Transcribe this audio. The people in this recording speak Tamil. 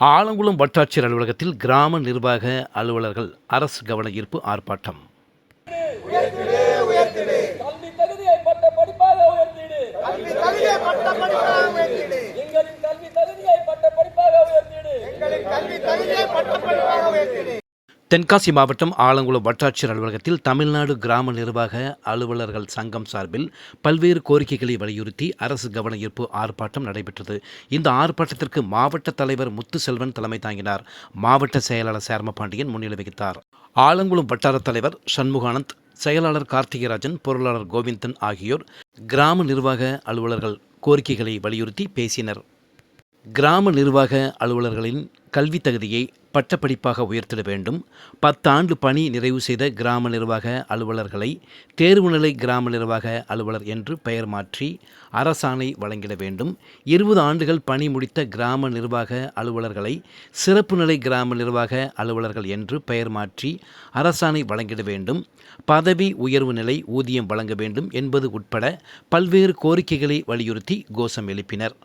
ஆலங்குளம் வட்டாட்சியர் அலுவலகத்தில் கிராம நிர்வாக அலுவலர்கள் அரசு கவன ஈர்ப்பு ஆர்ப்பாட்டம். எங்களின் கல்வி தகுதியை பட்ட படிப்பாக உயர்த்திடு. தென்காசி மாவட்டம் ஆலங்குளம் வட்டாட்சியர் அலுவலகத்தில் தமிழ்நாடு கிராம நிர்வாக அலுவலர்கள் சங்கம் சார்பில் பல்வேறு கோரிக்கைகளை வலியுறுத்தி அரசு கவன ஈர்ப்பு ஆர்ப்பாட்டம் நடைபெற்றது. இந்த ஆர்ப்பாட்டத்திற்கு மாவட்ட தலைவர் முத்துசெல்வன் தலைமை தாங்கினார். மாவட்ட செயலாளர் சேர்மபாண்டியன் முன்னிலை வகித்தார். ஆலங்குளம் வட்டார தலைவர் சண்முகானந்த் செயலாளர் கார்த்திகராஜன் பொருளாளர் கோவிந்தன் ஆகியோர் கிராம நிர்வாக அலுவலர்கள் கோரிக்கைகளை வலியுறுத்தி பேசினர். கிராம நிர்வாக அலுவலர்களின் கல்வி தகுதியை பட்டப்படிப்பாக உயர்த்திட வேண்டும். பத்தாண்டு பணி நிறைவு செய்த கிராம நிர்வாக அலுவலர்களை தேர்வுநிலை கிராம நிர்வாக அலுவலர் என்று பெயர் மாற்றி அரசாணை வழங்கிட வேண்டும். இருபது ஆண்டுகள் பணி முடித்த கிராம நிர்வாக அலுவலர்களை சிறப்பு நிலை கிராம நிர்வாக அலுவலர்கள் என்று பெயர் மாற்றி அரசாணை வழங்கிட வேண்டும். பதவி உயர்வு நிலை ஊதியம் வழங்க வேண்டும் என்பது உட்பட பல்வேறு கோரிக்கைகளை வலியுறுத்தி கோஷம் எழுப்பினர்.